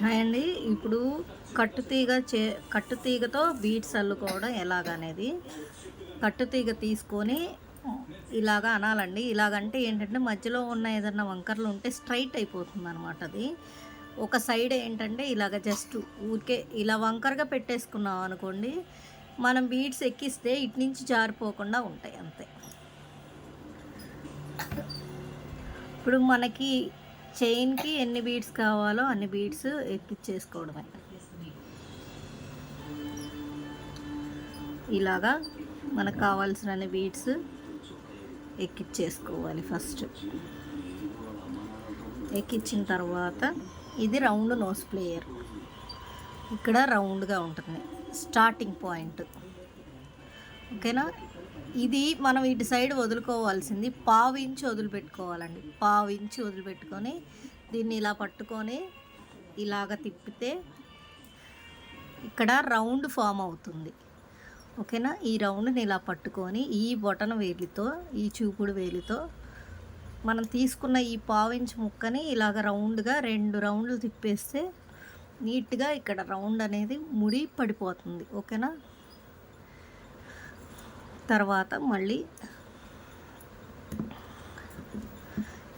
Hi అండి. ఇప్పుడు కట్టుతీగ చే కట్టుతీగతో బీట్స్ అల్లుకోవడం ఎలాగనేది. కట్టుతీగ తీసుకొని ఇలాగా అనాలండి. ఇలాగంటే ఏంటంటే మధ్యలో ఉన్న ఏదన్నా వంకర్లు ఉంటే స్ట్రైట్ అయిపోతుంది అనమాట అది. ఒక సైడ్ ఏంటంటే ఇలాగ జస్ట్ ఊరికే ఇలా వంకరగా పెట్టేసుకున్నాం అనుకోండి మనం బీట్స్ ఎక్కిస్తే ఇటు నుంచి జారిపోకుండా ఉంటాయి అంతే. ఇప్పుడు మనకి చైన్కి ఎన్ని బీడ్స్ కావాలో అన్ని బీడ్స్ ఎక్కిచ్చేసుకోవడమే. ఇలాగా మనకు కావాల్సిన అన్ని బీడ్స్ ఎక్కిచ్చేసుకోవాలి ఫస్ట్. ఎక్కించిన తర్వాత ఇది రౌండ్ నోస్ ప్లేయర్. ఇక్కడ రౌండ్గా ఉంటుంది. Starting point. ఓకేనా? ఇది మనం ఇటు సైడ్ వదులుకోవాల్సింది పావు ఇంచు వదిలిపెట్టుకోవాలండి. పావు ఇంచు వదిలిపెట్టుకొని దీన్ని ఇలా పట్టుకొని ఇలాగ తిప్పితే ఇక్కడ రౌండ్ ఫామ్ అవుతుంది. ఓకేనా? ఈ రౌండ్ని ఇలా పట్టుకొని ఈ బొటన వేలితో ఈ చూపుడు వేలితో మనం తీసుకున్న ఈ పావు ఇంచు ముక్కని ఇలాగ రౌండ్గా రెండు రౌండ్లు తిప్పేస్తే నీట్గా ఇక్కడ రౌండ్ అనేది ముడి పడిపోతుంది. ఓకేనా? తర్వాత మళ్ళీ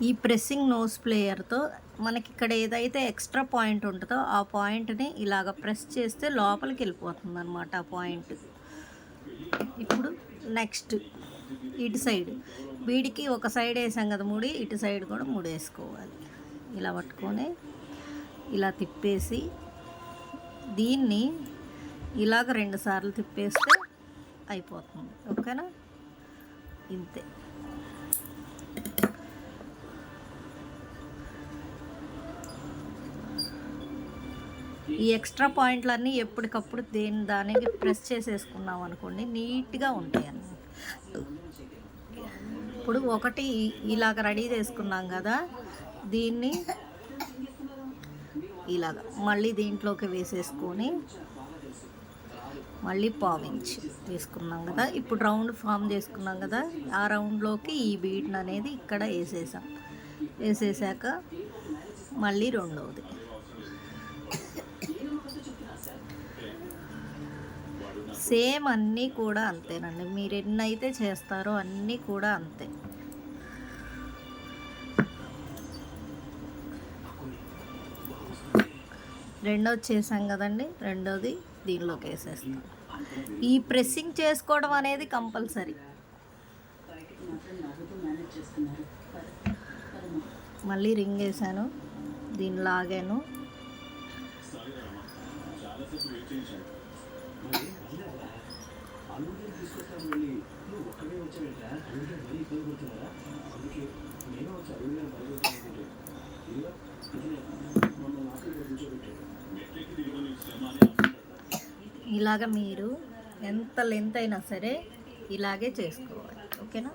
ఈ ప్రెస్సింగ్ నోస్ ప్లేయర్తో మనకి ఇక్కడ ఏదైతే ఎక్స్ట్రా పాయింట్ ఉంటుందో ఆ పాయింట్ని ఇలాగ ప్రెస్ చేస్తే లోపలికి వెళ్ళిపోతుంది అనమాట ఆ పాయింట్ ఇప్పుడు నెక్స్ట్ ఇటు సైడ్ వీడికి ఒక సైడ్ వేసాం కదా ముడి ఇటు సైడ్ కూడా ముడి వేసుకోవాలి. ఇలా పట్టుకొని ఇలా తిప్పేసి దీన్ని ఇలాగ రెండు సార్లు తిప్పేస్తే అయిపోతుంది. ఓకేనా? ఇంతే. ఈ ఎక్స్ట్రా పాయింట్లన్నీ ఎప్పటికప్పుడు దేని దానికి ప్రెస్ చేసేసుకున్నాం అనుకోండి నీట్గా ఉంటాయి అన్నమాట. ఇప్పుడు ఒకటి ఇలాగ రెడీ చేసుకున్నాం కదా దీన్ని ఇలాగ మళ్ళీ దీంట్లోకి వేసేసుకొని మళ్ళీ పావించి తీసుకున్నాం కదా. ఇప్పుడు రౌండ్ ఫామ్ చేసుకున్నాం కదా. ఆ రౌండ్లోకి ఈ బీట్ని అనేది ఇక్కడ వేసేసాం. వేసేసాక మళ్ళీ రెండవది. సేమ్ అన్నీ కూడా అంతేనండి. మీరు ఎన్నైతే చేస్తారో అన్నీ కూడా అంతే. రెండోది చేసాం కదండి రెండోది దీనిలోకి వేసేస్తాం. ఈ ప్రెస్సింగ్ చేసుకోవడం అనేది కంపల్సరీ. మళ్ళీ రింగ్ వేసాను దీన్ని లాగాను. ఇలాగ మీరు ఎంత లెంత్ అయినా సరే ఇలాగే చేసుకోవాలి. ఓకేనా